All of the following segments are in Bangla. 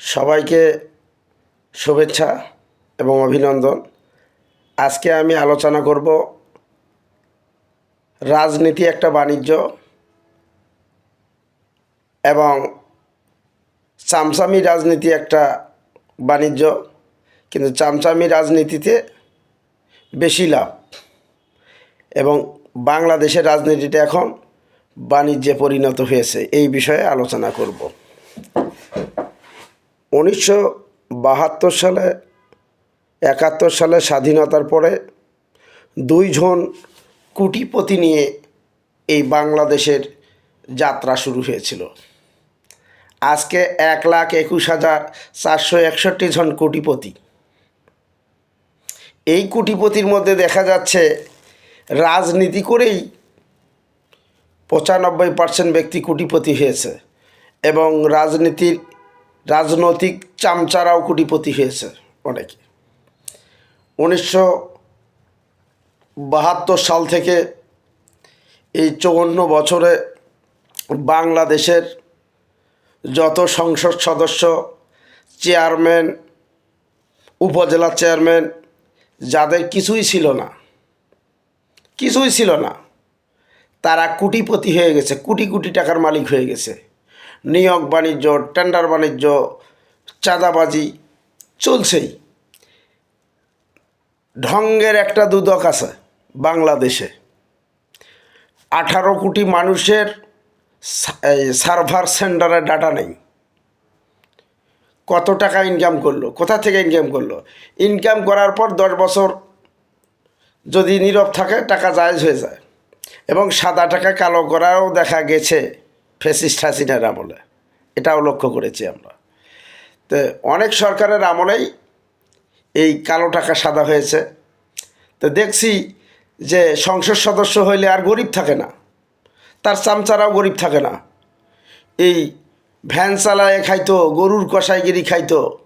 সবাইকে শুভেচ্ছা এবং অভিনন্দন। আজকে আমি আলোচনা করব রাজনীতি একটা বাণিজ্য এবং চামচামি রাজনীতি একটা বাণিজ্য, কিন্তু চামচামি রাজনীতিতে বেশি লাভ এবং বাংলাদেশের রাজনীতিটা এখন বাণিজ্যে পরিণত হয়েছে, এই বিষয়ে আলোচনা করব। উনিশশো বাহাত্তর সালে, একাত্তর সালে স্বাধীনতার পরে দুইজন কুটিপতি নিয়ে এই বাংলাদেশের যাত্রা শুরু হয়েছিল। আজকে এক লাখ একুশ হাজার চারশো একষট্টি জন কোটিপতি। এই কোটিপতির মধ্যে দেখা যাচ্ছে, রাজনীতি করেই পঁচানব্বই পার্সেন্ট ব্যক্তি কোটিপতি হয়েছে এবং রাজনীতির রাজনৈতিক চামচারাও কোটিপতি হয়েছে অনেকে। উনিশশো বাহাত্তর সাল থেকে এই চৌন্ন বছরে বাংলাদেশের যত সংসদ সদস্য, চেয়ারম্যান, উপজেলা চেয়ারম্যান, যাদের কিছুই ছিল না, কিছুই ছিল না, তারা কোটিপতি হয়ে গেছে, কোটি কোটি টাকার মালিক হয়ে গেছে। নিয়োগ বাণিজ্য টেন্ডার বাণিজ্য, চাঁদাবাজি চলছেই। ঢঙ্গের একটা দুদক আছে বাংলাদেশে। আঠারো কোটি মানুষের সার্ভার সেন্টারে ডাটা নেই। কত টাকা ইনকাম করল, কোথা থেকে ইনকাম করল? ইনকাম করার পর দশ বছর যদি নীরব থাকে, টাকা জায়জ হয়ে যায়। এবং সাদা টাকা কালো করাও দেখা গেছে। ফেসিস্ট হাসিনার আমলে। এটাও লক্ষ্য করেছি আমরা। তো অনেক সরকারের আমলেই এই কালো টাকা সাদা হয়েছে। তো দেখছি যে সংসদ সদস্য হইলে আর গরিব থাকে না। তার চামচারাও গরিব থাকে না। এই ভ্যান চালায় খাইতো, গরুর কষাইগিরি খাইতো,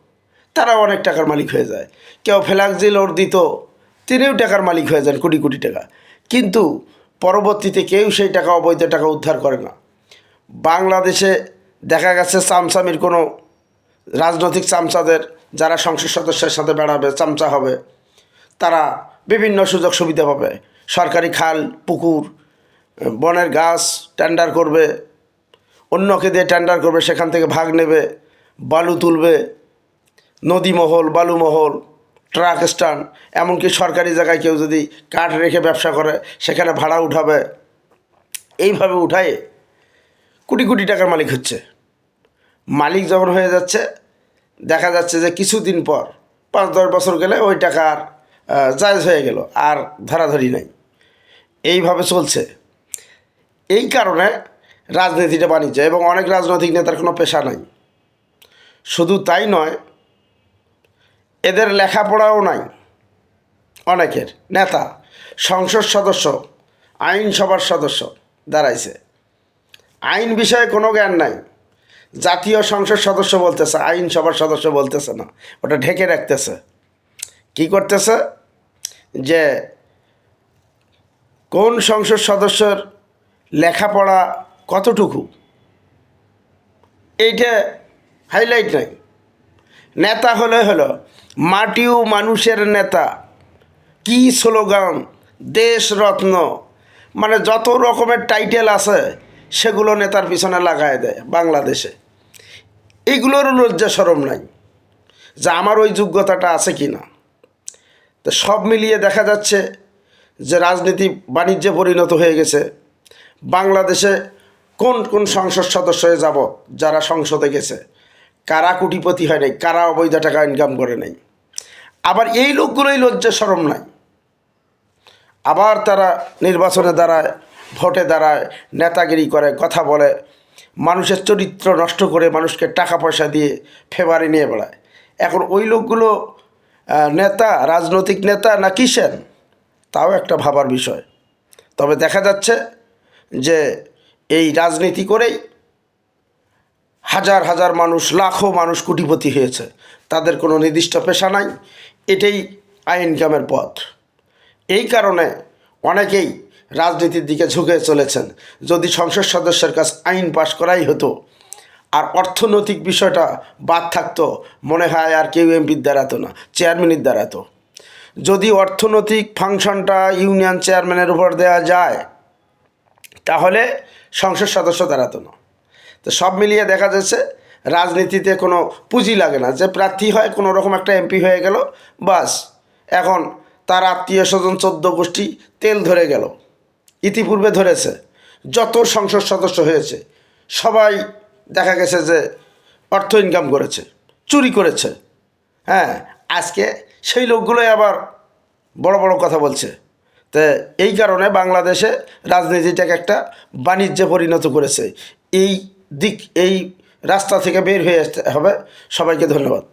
তারাও অনেক টাকার মালিক হয়ে যায়। কেউ ফ্ল্যাক্সিল ওর দিত, তিনিও টাকার মালিক হয়ে যান কোটি কোটি টাকা। কিন্তু পরবর্তীতে কেউ সেই টাকা, অবৈধ টাকা উদ্ধার করে না। বাংলাদেশে দেখা গেছে চামচামির কোনো রাজনৈতিক চামচাদের যারা সংসদ সদস্যের সাথে বেড়াবে, চামচা হবে, তারা বিভিন্ন সুযোগ সুবিধা পাবে। সরকারি খাল, পুকুর, বনের গাছ টেন্ডার করবে, অন্যকে দিয়ে টেন্ডার করবে, সেখান থেকে ভাগ নেবে, বালু তুলবে নদীমহল বালুমহল ট্রাক স্ট্যান্ড, এমনকি সরকারি জায়গায় কেউ যদি কাঠ রেখে ব্যবসা করে, সেখানে ভাড়া উঠাবে। এইভাবে উঠায় কোটি কোটি টাকার মালিক হচ্ছে। মালিক যখন হয়ে যাচ্ছে, দেখা যাচ্ছে যে কিছুদিন পর, পাঁচ দশ বছর গেলে ওই টাকা আর জায়জ হয়ে গেল, আর ধরাধরি নাই। এইভাবে চলছে। এই কারণে রাজনীতিটা বাণিজ্য, এবং অনেক রাজনৈতিক নেতার কোনো পেশা নাই। শুধু তাই নয়, এদের লেখাপড়াও নাই। অনেকের নেতা, সংসদ সদস্য, আইনসভার সদস্য দাঁড়াইছে। আইন বিষয়ে কোনো জ্ঞান নাই। জাতীয় সংসদ সদস্য বলতেছে আইনসভার সদস্য বলতেছে না, ওটা ঢেকে রাখতেছে। কি করতেছে? যে কোন সংসদ সদস্যর লেখাপড়া কতটুকু? এইটা হাইলাইট নাই। নেতা হলে হলো, মাটিও মানুষের নেতা। কি স্লোগান দেশরত্ন মানে যত রকমের টাইটেল আছে সেগুলো নেতার পিছনে লাগায় দেয় বাংলাদেশে। এইগুলোর লজ্জা সরম নাই যে আমার ওই যোগ্যতাটা আছে কি না। তো সব মিলিয়ে দেখা যাচ্ছে যে রাজনীতি বাণিজ্যে পরিণত হয়ে গেছে। বাংলাদেশে কোন কোন সংসদ সদস্য হয়ে যাব যারা সংসদে গেছে? কারা কোটিপতি হয় নাই? কারা অবৈধ টাকা ইনকাম করে নাই? আবার এই লোকগুলোই লজ্জা সরম নাই। আবার তারা নির্বাচনে দাঁড়ায় ভোটে দাঁড়ায়, নেতাগিরি করে, কথা বলে, মানুষের চরিত্র নষ্ট করে মানুষকে টাকা পয়সা দিয়ে ফেভারি নিয়ে বেড়ায়। এখন ওই লোকগুলো নেতা, রাজনৈতিক নেতা না কিসেন তাও একটা ভাবার বিষয়। তবে দেখা যাচ্ছে যে এই রাজনীতি করেই হাজার হাজার মানুষ, লাখো মানুষ কোটিপতি হয়েছে। তাদের কোনো নির্দিষ্ট পেশা নাই। এটাই আইন ইনকামের পথ। এই কারণে অনেকেই রাজনীতির দিকে ঝুঁকে চলেছেন। যদি সংসদ সদস্যের কাছে আইন পাশ করাই হতো, আর অর্থনৈতিক বিষয়টা বাদ থাকতো, মনে হয় আর কেউ এমপির দাঁড়াতো না চেয়ারম্যানের দাঁড়াতো যদি অর্থনৈতিক ফাংশনটা ইউনিয়ন চেয়ারম্যানের উপর দেওয়া যায়, তাহলে সংসদ সদস্য দাঁড়াতো না। তো সব মিলিয়ে দেখা যাচ্ছে, রাজনীতিতে কোনো পুঁজি লাগে না। যে প্রার্থী হয় কোনো রকম একটা এমপি হয়ে গেল, বাস। এখন তার আত্মীয় স্বজন চোদ্দ গোষ্ঠী তেল ধরে গেল। ইতিপূর্বে ধরেছে, যত সংসদ সদস্য হয়েছে, সবাই দেখা গেছে যে অর্থ ইনকাম করেছে, চুরি করেছে। হ্যাঁ আজকে সেই লোকগুলোই আবার বড় বড় কথা বলছে। তো এই কারণে বাংলাদেশে রাজনীতিটাকে একটা বাণিজ্যে পরিণত করেছে। এই দিক, এই রাস্তা থেকে বের হয়ে আসতে হবে। সবাইকে ধন্যবাদ।